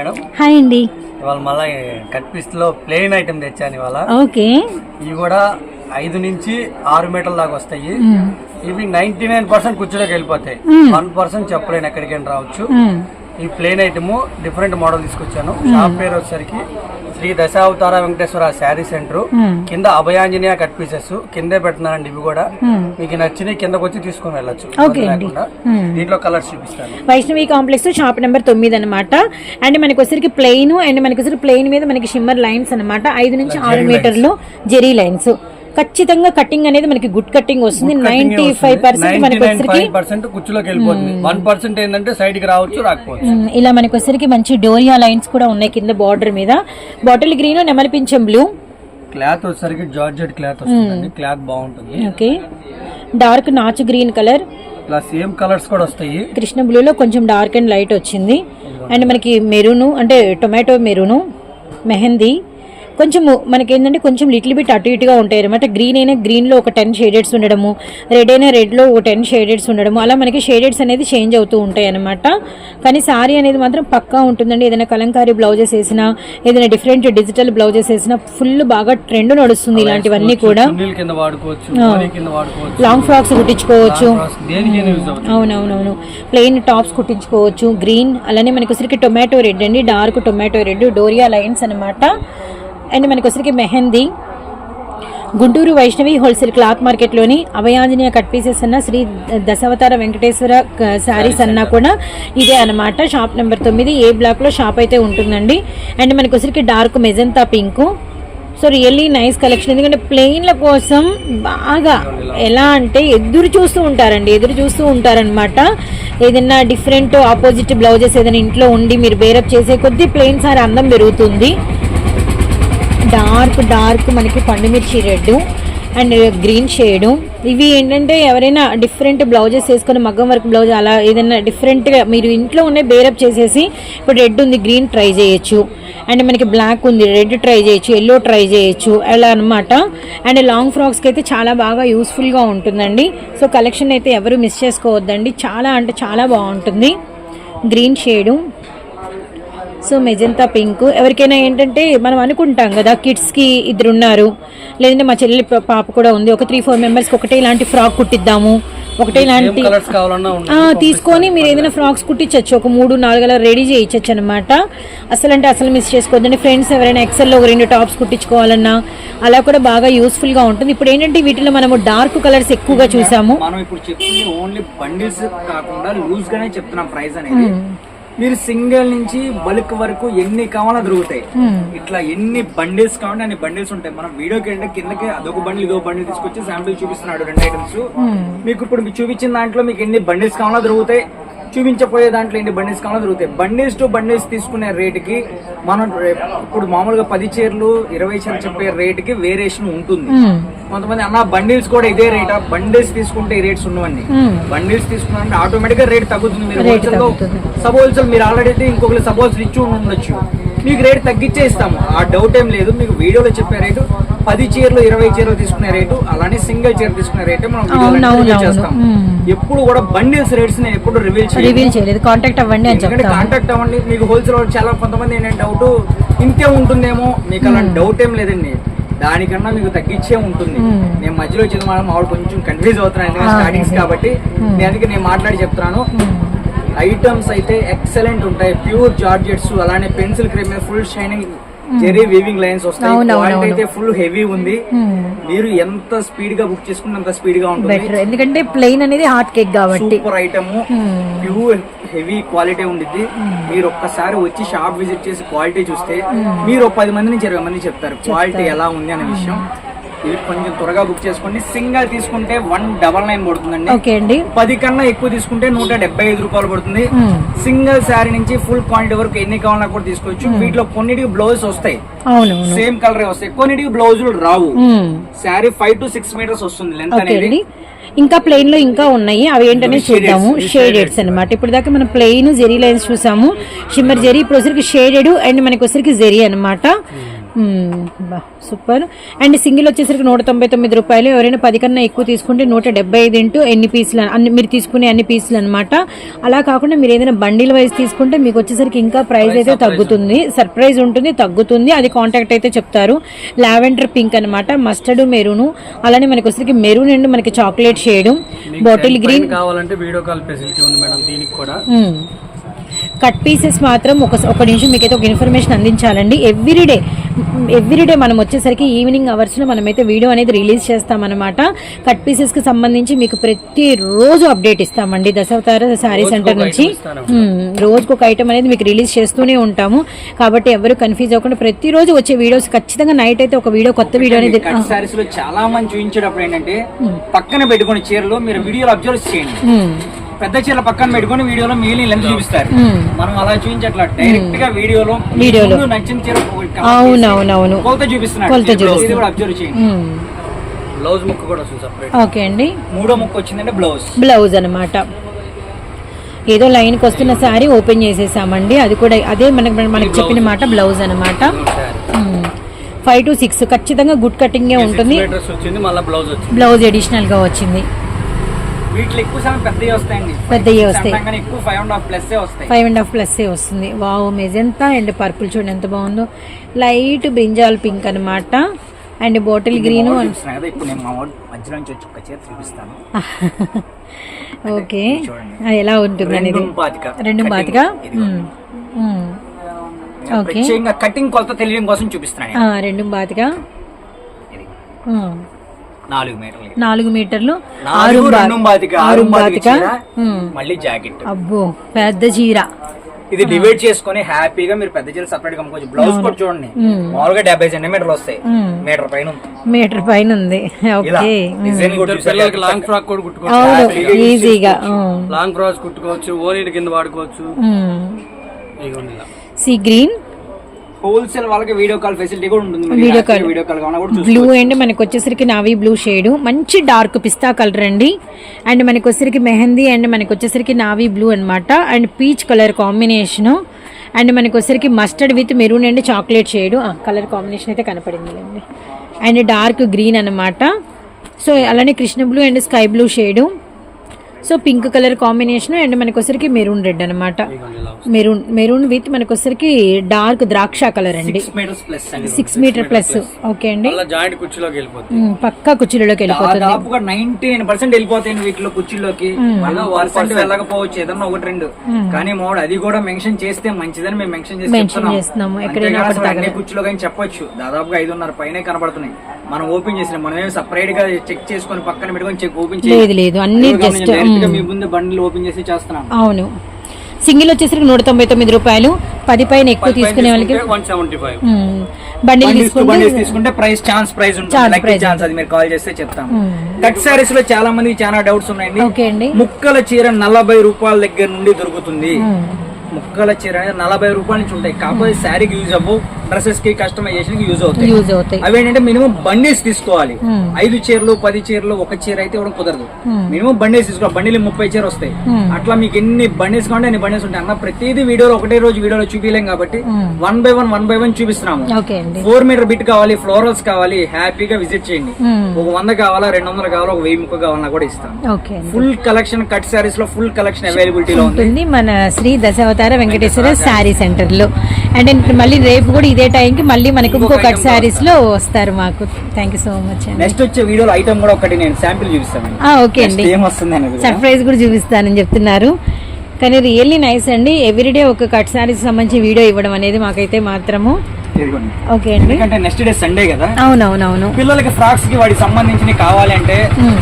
Madam? Hi అండి. ఇవాళ మళ్ళీ కట్ పీస్లో ప్లెయిన్ ఐటమ్ తెచ్చాను ఇవాళ. ఓకే. ఇవి కూడా ఐదు నుంచి ఆరు మీటర్ల దాకా వస్తాయి. ఇవి నైన్టీ నైన్ పర్సెంట్ కుర్చీలోకి వెళ్ళిపోతాయి. వన్ పర్సెంట్ చెప్పలేను ఎక్కడికైనా రావచ్చు. ఈ ప్లేన్ ఐటమ్ డిఫరెంట్ మోడల్ తీసుకొచ్చాను. షాప్ పేరు వచ్చేసరికి శ్రీ దశావతార వెంకటేశ్వర శారీ సెంటర్. కింద అభయాంజనేయ కట్ పీసెస్ కిందే పెడుతున్నానండి ఇవి కూడా. మీకు నచ్చినవి కిందకు వచ్చి తీసుకొని వెళ్ళొచ్చు. దీంట్లో కలర్స్ చూపిస్తాను. వైష్ణవి కాంప్లెక్స్ షాప్ నెంబర్ తొమ్మిది అనమాట అండ్ మనకి వచ్చరికి ప్లెయిన్ అండ్ మనకి ప్లెయిన్ మీద మనకి షిమ్మర్ లైన్స్ అన్నమాట. ఐదు నుంచి ఆరు మీటర్లు జెరీ లైన్స్ ఖచ్చితంగా కటింగ్ అనేది మనకి గుడ్ కటింగ్ వస్తుంది. నైన్టీ ఫైవ్ పర్సెంట్ మనకి వచ్చరికి పర్సెంట్ కుర్చీలోకి వెళ్ళిపోతుంది. వన్ పర్సెంట్ ఏంటంటే సైడ్కి రావచ్చు రాకపోవచ్చు. మ్మ్. ఇలా మనకి వచ్చరికి మంచి డోరియా లైన్స్ కూడా ఉన్నాయి కింద బార్డర్ మీద. బాటిల్ గ్రీన్ నెమలి పింఛం బ్లూ క్లాత్ వచ్చేసరికి జార్జెట్ క్లాత్ వస్తుందండి. క్లాత్ బాగుంటుంది. ఓకే డార్క్ నాచు green colour plus same colours కూడా వస్తాయి. కృష్ణ బ్లూలో కొంచెం డార్క్ అండ్ లైట్ వచ్చింది. అండ్ మనకి మెరూను అంటే టొమాటో మెరూను మెహందీ. కొంచెం మనకి ఏంటంటే కొంచెం లిటిల్ బిట్ అటు ఇటుగా ఉంటాయి అనమాట గ్రీన్ అయినా గ్రీన్లో ఒక టెన్ షేడెడ్స్ ఉండడము రెడ్ అయినా రెడ్లో ఒక టెన్ షేడెడ్స్ ఉండడము అలా మనకి షేడెడ్స్ అనేది చేంజ్ అవుతూ ఉంటాయి అనమాట కానీ సారీ అనేది మాత్రం పక్కా ఉంటుందండి. ఏదైనా కలంకారీ బ్లౌజెస్ వేసినా ఏదైనా డిఫరెంట్ డిజిటల్ బ్లౌజెస్ వేసినా ఫుల్ బాగా ట్రెండ్ నడుస్తుంది ఇలాంటివన్నీ కూడా. లాంగ్ ఫ్రాక్స్ కుట్టించుకోవచ్చు. అవునవునవును. ప్లెయిన్ టాప్స్ కుట్టించుకోవచ్చు గ్రీన్ అలానే మనకి వచ్చరికి టొమాటో రెడ్ అండి. Dark tomato red doria lines అనమాట అండ్ మనకి వచ్చరికి మెహందీ. గుంటూరు వైష్ణవి హోల్సేల్ క్లాత్ మార్కెట్లోని అభయాంజనేయ కట్ పీసెస్ అన్న శ్రీ దశావతార వెంకటేశ్వర శారీస్ అన్నా కూడా ఇదే అనమాట షాప్ నెంబర్ తొమ్మిది ఏ బ్లాక్లో షాప్ అయితే ఉంటుందండి. అండ్ మనకి వచ్చరికి dark magenta pink. So really nice collection. ఎందుకంటే ప్లెయిన్ల కోసం బాగా ఎలా అంటే ఎదురు చూస్తూ ఉంటారండి. ఎదురు చూస్తూ ఉంటారనమాట ఏదైనా డిఫరెంట్ ఆపోజిట్ బ్లౌజెస్ ఏదైనా ఇంట్లో ఉండి మీరు బేరప్ చేసే కొద్దీ ప్లెయిన్ సారీ అందం పెరుగుతుంది. డార్క్ డార్క్ మనకి పండుమిర్చి రెడ్ అండ్ గ్రీన్ షేడు. ఇవి ఏంటంటే ఎవరైనా డిఫరెంట్ బ్లౌజెస్ వేసుకొని మగ్గం వర్క్ బ్లౌజ్ అలా ఏదైనా డిఫరెంట్గా మీరు ఇంట్లో ఉన్న బేరప్ చేసేసి ఇప్పుడు రెడ్ ఉంది గ్రీన్ ట్రై చేయొచ్చు. అండ్ మనకి బ్లాక్ ఉంది రెడ్ ట్రై చేయొచ్చు ఎల్లో ట్రై చేయొచ్చు అలా అనమాట అండ్ లాంగ్ ఫ్రాక్స్కి అయితే చాలా బాగా యూస్ఫుల్గా ఉంటుందండి. సో కలెక్షన్ అయితే ఎవరు మిస్ చేసుకోవద్దండి. చాలా అంటే చాలా బాగుంటుంది. Green shade. So magenta pink. ఎవరికైనా ఏంటంటే మనం అనుకుంటాం కదా కిడ్స్కి ఇద్దరు ఉన్నారు లేదంటే మా చెల్లెలి పాప కూడా ఉంది. ఒక త్రీ ఫోర్ మెంబర్స్కి ఒకటే ఇలాంటి ఫ్రాక్ కుట్టిద్దాము. ఒకటే ఇలాంటి తీసుకొని మీరు ఏదైనా ఫ్రాక్స్ కుట్టించవచ్చు ఒక మూడు నాలుగు అలా రెడీ చేయించవచ్చు అనమాట అసలు అంటే అసలు మిస్ చేసుకోవద్దండి. ఫ్రెండ్స్ ఎవరైనా ఎక్సెల్లో ఒక రెండు టాప్స్ కుట్టించుకోవాలన్నా అలా కూడా బాగా యూస్ఫుల్గా ఉంటుంది. ఇప్పుడు ఏంటంటే వీటిలో మనము డార్క్ కలర్స్ ఎక్కువగా చూసాము. మనం ఇప్పుడు చెప్తుంది ఓన్లీ బండిల్స్ కాకుండా లూజ్ గానే చెప్తున్నాం ప్రైస్ అనేది. మీరు సింగిల్ నుంచి బల్క్ వరకు ఎన్ని కావాలో దొరుకుతాయి. ఇట్లా ఎన్ని బండిల్స్ కావాలంటే అన్ని బండిల్స్ ఉంటాయి. మనం వీడియోకి వెళ్ళి కిందకి అదొక బండిల్ ఇదో బండిల్ తీసుకొచ్చి శాంపిల్ చూపిస్తున్నాడు రెండు ఐటమ్స్ మీకు ఇప్పుడు మీకు చూపించిన దాంట్లో మీకు ఎన్ని బండిల్స్ కావాలో దొరుకుతాయి. చూపించబోయే దాంట్లో ఎన్ని బండిల్స్ కావాలో దొరుకుతాయి. బండిల్స్ టు బండిల్స్ తీసుకునే రేటుకి మనం ఇప్పుడు మామూలుగా పది చీరలు ఇరవై చీరలు చెప్పే రేటుకి వేరియేషన్ ఉంటుంది. కొంతమంది అన్న బండిల్స్ కూడా ఇదే రేట్? బండిల్స్ తీసుకుంటే ఈ రేట్స్ ఉన్నవన్నీ బండిల్స్ తీసుకున్నారంటే ఆటోమేటిక్గా రేట్ తగ్గుతుంది. మీరు హోల్సేల్ సబ్ హోల్సేల్ మీరు ఆల్రెడీ అయితే ఇంకొకరు సబ్ హోల్సేల్ ఇచ్చి ఉండొచ్చు. మీకు రేట్ తగ్గించే ఇస్తాము. ఆ డౌట్ ఏం లేదు. మీకు వీడియోలో చెప్పే రేటు పది చీరలు ఇరవై చీరలు తీసుకునే రేటు అలానే సింగిల్ చీర తీసుకునే రేటే మనం. చేస్తాం. ఎప్పుడు కూడా బండిల్స్ రేట్స్ నేను ఎప్పుడు రివీల్ చేయలేదు. కాంటాక్ట్ అవ్వండి ఎందుకంటే కాంటాక్ట్ అవ్వండి. మీకు హోల్సేల్ చాలా కొంతమంది ఏంటంటే డౌట్ ఇంతే ఉంటుందేమో. మీకు అలాంటి డౌట్ ఏం లేదండి. దానికన్నా మీకు తగ్గించే ఉంటుంది. నేను మధ్యలో వచ్చిన మనం మావాడు కొంచెం కన్ఫ్యూజ్ అవుతున్నాను స్టార్టింగ్స్ కాబట్టి నేను అందుకే నేను మాట్లాడి చెప్తున్నాను. ఐటమ్స్ అయితే ఎక్సలెంట్ ఉంటాయి. ప్యూర్ జార్జెట్స్ అలానే pencil cream full shining zari weaving lines వస్తాయి. క్వాలిటీ. అయితే ఫుల్ హెవీ ఉంది. మీరు ఎంత స్పీడ్గా బుక్ చేసుకుంటే అంత స్పీడ్గా ఉంటుంది ఎందుకంటే ప్లెయిన్ అనేది హాట్ కేక్ కాబట్టి. Super item. Pure heavy quality ఉండిద్ది. మీరు ఒక్కసారి వచ్చి షాప్ విజిట్ చేసి క్వాలిటీ చూస్తే మీరు పది మంది నుంచి ఇరవై మంది చెప్తారు. క్వాలిటీ ఎలా ఉంది అనే విషయం. ఇది కొంచెం త్వరగా బుక్ చేసుకోండి. సింగల్ తీసుకుంటే వన్ డబల్ నైన్ పడుతుందండి. ఓకే అండి. పది కన్నా ఎక్కువ తీసుకుంటే నూట డెబ్బై ఐదు రూపాయలు పడుతుంది. సింగిల్ శారీ నుంచి ఫుల్ క్వాంటిటీ వరకు ఎన్ని కావాలన్నా కూడా తీసుకోవచ్చు. వీటిలో కొన్నిటికి బ్లౌజ్ వస్తాయి. సేమ్ కలర్ వస్తాయి. కొన్నిటికి బ్లౌజులు రావు. Sari five to six metres వస్తుంది లెంత్ అనేది. ఇంకా ప్లెయిన్లో ఇంకా ఉన్నాయి. అవి ఏంటనే చూద్దాము. షేడెడ్స్ అన్నమాట. ఇప్పుడు దాకా మనం ప్లెయిన్ జెరీ లైన్స్ చూసాము. షిమ్మర్ జెరీ ఇప్పుడు వచ్చరికి షేడెడ్ అండ్ మనకి వచ్చరికి జెరీ అన్నమాట. సూపర్. అండ్ సింగిల్ వచ్చేసరికి నూట తొంభై తొమ్మిది రూపాయలు. ఎవరైనా పది కన్నా ఎక్కువ తీసుకుంటే నూట డెబ్బై ఐదు ఇంటూ ఎన్ని పీసులు అన్ని మీరు తీసుకునే అన్ని పీసులు అనమాట అలా కాకుండా మీరు ఏదైనా బండిల్ వైజ్ తీసుకుంటే మీకు వచ్చేసరికి ఇంకా ప్రైస్ అయితే తగ్గుతుంది. సర్ప్రైజ్ ఉంటుంది తగ్గుతుంది. అది కాంటాక్ట్ అయితే చెప్తారు. లావెండర్ పింక్ అనమాట మస్టర్డ్ మెరూన్. అలానే మనకి వచ్చేసరికి మెరూన్ అండ్ మనకి చాక్లెట్ షేడ్. Bottle green. కావాలంటే వీడియో కాల్ ఫెసిలిటీ ఉంది మేడం దీనికి కూడా. కట్ పీసెస్ మాత్రం ఒక ఒక నిమిషం మీకైతే ఒక ఇన్ఫర్మేషన్ అందించాలండి. ఎవ్రీడే ఎవ్రీడే మనం వచ్చేసరికి ఈవినింగ్ అవర్స్లో మనమైతే వీడియో అనేది రిలీజ్ చేస్తామన్నమాట. కట్ పీసెస్కి సంబంధించి మీకు ప్రతిరోజు అప్డేట్ ఇస్తామండి. దశావతార శారీ సెంటర్ నుంచి. మ్మ్. రోజుకు ఒక ఐటమ్ అనేది మీకు రిలీజ్ చేస్తూనే ఉంటాము. కాబట్టి ఎవరు కన్ఫ్యూజ్ అవ్వకుండా ప్రతిరోజు వచ్చే వీడియోస్ ఖచ్చితంగా నైట్ అయితే ఒక వీడియో కొత్త వీడియో అనేది చాలా మంది చూపించేటప్పుడు ఏంటంటే పక్కన పెట్టుకుని చీరలు మీరు వీడియోలో అబ్జర్వ్ చేయండి. పెద్ద చీరల పక్కన పెట్టుకుని వీడియోలో మిగిలిన లెంత్ చూపిస్తారు. మనం అలా చూపించట్లా. డైరెక్ట్గా వీడియోలో వీడియోలో. నచ్చిన చీర అవునవునవును. కొలత చూపిస్తున్నాడు కొలత ఇది. కూడా అబ్జర్వ్ చేయండి. బ్లౌజ్ ముక్క కూడా వస్తుంది సపరేట్ ఓకే అండి. మూడో ముక్క వచ్చిందంటే బ్లౌజ్ బ్లౌజ్ అనమాట ఏదో లైన్కి వస్తున్న శారీ ఓపెన్ చేసేసామండి. అది కూడా అదే మనకి మనకి చెప్పిన మాట బ్లౌజ్ అనమాట ఫైవ్ టు సిక్స్ ఖచ్చితంగా గుడ్ కటింగే ఉంటుంది మీటర్స్ వచ్చింది మళ్ళీ బ్లౌజ్ వచ్చింది. బ్లౌజ్ అడిషనల్గా వచ్చింది. వీటిలో ఎక్కువ సమయం పెద్దవి వస్తాయండి. పెద్దవి వస్తాయి. ఎక్కువ ఫైవ్ అండ్ హాఫ్ ప్లస్ వస్తాయి. ఫైవ్ అండ్ హాఫ్ ప్లస్ వస్తుంది. వావ్ మెజంతా అండ్ పర్పుల్ చూడండి ఎంత బాగుందో. లైట్ బ్రింజాల్ పింక్ అనమాట అండ్ బాటిల్ గ్రీన్ చూపిస్తాను. ఓకే ఎలా ఉంటుంది అనేది రెండు ఇదిగో. ఓకే ప్రత్యేకంగా కటింగ్ కొలత తెలియడం కోసం చూపిస్తున్నాను నేను. రెండు ఉమ్. నాలుగు మీటర్లు. నాలుగు మీటర్లు. ఆరు ఆరు. మళ్ళీ జాకెట్. అబ్బో పెద్ద చీర. ఇది డివైడ్ చేసుకొని హ్యాపీగా మీరు పెద్ద చీర సపరేట్ కమ్ముకోవచ్చు బ్లౌజ్ కూడా చూడండి. మామూలుగా డెబ్బై సెంటీమీటర్లు వస్తాయి. మీటర్ పైన ఉంది. మీటర్ పైన ఉంది. లాంగ్ ఫ్రాక్ కూడా కుట్టుకోవచ్చు. ఈజీగా లాంగ్ ఫ్రాక్స్ కుట్టుకోవచ్చు ఓనీల కింద వాడుకోవచ్చు. Sea green. హోల్సేల్ వాళ్ళకి వీడియో కాల్ ఫెసిలిటీ కూడా ఉంటుంది వీడియో కాల్. వీడియో కాల్ కూడా బ్లూ అండ్ మనకి వచ్చేసరికి నావీ బ్లూ షేడ్ మంచి డార్క్ పిస్తా కలర్ అండి. అండ్ మనకి వచ్చేసరికి మెహందీ అండ్ మనకి వచ్చేసరికి నావీ బ్లూ అన్నమాట. And peach colour combination and మనకి వచ్చేసరికి mustard with maroon and chocolate shade colour combination అయితే కనపడింది అండి అండ్ డార్క్ గ్రీన్ అన్నమాట. సో అలానే Krishna blue and sky blue shade so pink colour combination and మనకి వచ్చరికి మెరూన్ రెడ్ అనమాట మెరూన్ మెరూన్ విత్ మనకి వచ్చరికి డార్క్ ద్రాక్ష కలర్ అండి. సిక్స్ మీటర్ ప్లస్ ఓకే అండి. జాయింట్ కుర్చీలోకి వెళ్ళిపోతుంది పక్కా కుర్చీలలోకి వెళ్ళిపోతుంది. పర్సెంట్ వెళ్ళిపోతాయి వీటిలో కుర్చీలోకి. వెళ్ళకపోవచ్చు ఏదన్నా ఒకటి రెండు. కానీ అది కూడా మెన్షన్ చేస్తే మంచిదని మేము మెన్షన్ చేసి చెప్తున్నాం. చేస్తున్నాము. ఎక్కడైనా. కుర్చీలో కానీ చెప్పొచ్చు. దాదాపుగా ఐదున్నర పైనే కనబడుతున్నాయి. మనం ఓపెన్ చేసిన. మనం ఏమి సపరేట్గా చెక్ చేసుకొని పక్కన పెట్టుకొని చెక్ ఓపెన్ లేదు లేదు. అన్ని జస్ట్ మీ ముందు బండిల్ ఓపెన్ చేసి చేస్తున్నాం అవును. సింగిల్ వచ్చేసరికి నూట తొంభై తొమ్మిది రూపాయలు. పది పైన ఎక్కువ తీసుకునే వాళ్ళకి బండిల్స్ తీసుకుంటే ప్రైస్ ఛాన్స్ ప్రైస్ ఉంటుంది. ఛాన్స్ అది మీరు కాల్ చేస్తే చెప్తాం కట్ సారీస్లో చాలా మందికి చాలా డౌట్స్ ఉన్నాయండి. ముక్కల చీర నలభై రూపాయల దగ్గర నుండి దొరుకుతుంది. ముక్కల చీర నలభై రూపాయల నుంచి ఉంటాయి. కాకపోతే శారీకి యూజ్ అవ్వవు. డ్రెస్సెస్కి కస్టమైజేషన్కి యూజ్ అవుతాయి. యూజ్ అవుతాయి. అవి ఏంటంటే మినిమం బండిల్స్ తీసుకోవాలి. ఐదు చీరలు పది చీరలు ఒక చీర అయితే ఇవ్వడం కుదరదు. మినిమం బండిల్స్ తీసుకోవాలి బండిల్ ముప్పై చీర వస్తాయి. అట్లా మీకు ఎన్ని బండిల్స్ కావాలంటే అన్ని బండిల్స్ ఉంటాయి. అన్న ప్రతిదీ వీడియోలో ఒకటే రోజు వీడియోలో చూపించలేం కాబట్టి one by one one by one చూపిస్తున్నాము. ఫోర్ మీటర్ బిట్ కావాలి ఫ్లోరల్స్ కావాలి హ్యాపీగా విజిట్ చేయండి. ఒక వంద కావాలా రెండు వందలు కావాలా ఒక వెయ్యి ముక్క కావాలన్నా కూడా ఇస్తాం ఓకే అండి. ఫుల్ కలెక్షన్ కట్ సారీస్లో ఫుల్ కలెక్షన్ అవైలబిలిటీలో ఉంటుంది. మన శ్రీ దశావతార వెంకటేశ్వర శారీ సెంటర్లో అండ్ మళ్ళీ రేపు కూడా ఇదే టైంకి మళ్ళీ మనకి ఇంకో కట్ శారీస్లో వస్తారు మాకు. Thank you so much next వచ్చే వీడియోలో ఐటమ్ కూడా ఒకటి నేను శాంపిల్ చూపిస్తాను. ఓకే అండి. సర్ప్రైజ్ కూడా. చూపిస్తానని చెప్తున్నారు. కానీ రియల్లీ నైస్ అండి. ఎవ్రీడే ఒక కట్ శారీస్ సంబంధించి వీడియో ఇవ్వడం అనేది మాకైతే మాత్రము. ఓకే అండి. ఎందుకంటే నెక్స్ట్ డే సండే కదా? అవునవునవును. పిల్లలకి ఫ్రాక్స్కి వాటికి సంబంధించినవి కావాలి అంటే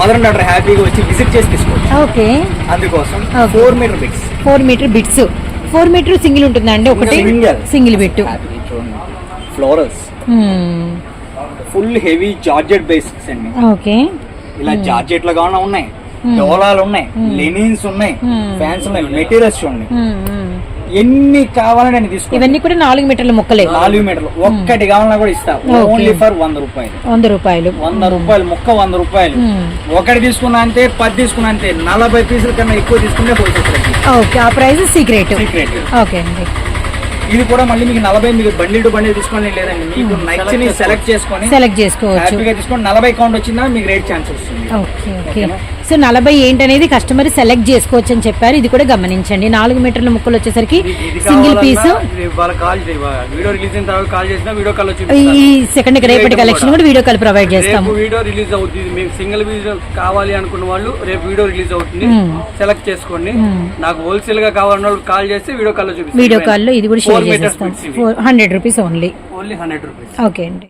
మదర్ అండ్ డాటర్ హ్యాపీగా వచ్చి విజిట్ చేసి తీసుకోవచ్చు ఓకే. అందుకోసం. Four metre bits four metre bits four metre single ఉంటుందా అండి ఒకటి. సింగిల్. బిట్ చూడండి. Florals full heavy georgette basics అండి. ఓకే. ఇలా జార్జెట్లో కావాలన్నా ఉన్నాయి. డోలాలు ఉన్నాయి. లెనిన్స్ ఉన్నాయి. ఫ్యాన్స్ ఉన్నాయి. మెటీరియల్స్ చూడండి. ఎన్ని కావాలని నేను తీసుకుంటాను ఇవన్నీ కూడా నాలుగు మీటర్ల ముక్కలే. నాలుగు మీటర్లు. ఒక్కటి కావాలన్నా కూడా ఇస్తా. ఓన్లీ ఫర్ వంద రూపాయలు. వంద రూపాయలు. వంద రూపాయలు ముక్క వంద రూపాయలు. ఒకటి తీసుకున్నా అంతే పది తీసుకున్నా అంతే. నలభై పీసుల కన్నా ఎక్కువ తీసుకుంటే హోల్సేల్ ఓకే ఆ ప్రైస్ సీక్రెట్. సీక్రెట్. ఓకే అండి. ఇది కూడా మళ్ళీ మీకు నలభై మీరు బండిల్ టు బండిల్ తీసుకోండి లేదండి. మీకు నచ్చిన సెలెక్ట్ చేసుకొని సెలెక్ట్ చేసుకోవచ్చు. హ్యాపీగా తీసుకొని నలభై కౌంట్ వచ్చిందా మీకు రేట్ ఛాన్స్ వస్తుంది. Okay okay. సో నలభై ఏంటనేది కస్టమర్ సెలెక్ట్ చేసుకోవచ్చు అని చెప్పారు. ఇది కూడా గమనించండి. నాలుగు మీటర్ల ముక్కలు వచ్చేసరికి single piece call call call ఈ సెకండ్ రేపటి కలెక్షన్ కూడా. వీడియో కాల్ ప్రొవైడ్ చేస్తాము. వీడియో రిలీజ్ అవుతుంది మీకు సింగిల్ వీడియో కావాలి అనుకున్న వాళ్ళు రేపు వీడియో రిలీజ్ అవుతుంది. సెలెక్ట్ చేసుకోండి. నాకు హోల్సేల్గా కావాలన్న వాళ్ళు కాల్ చేస్తే వీడియో కాల్ చూపిస్తాను వీడియో కాల్లో ఇది కూడా షేర్ చేసేస్తాం. Hundred rupees only only hundred rupees okay అండి.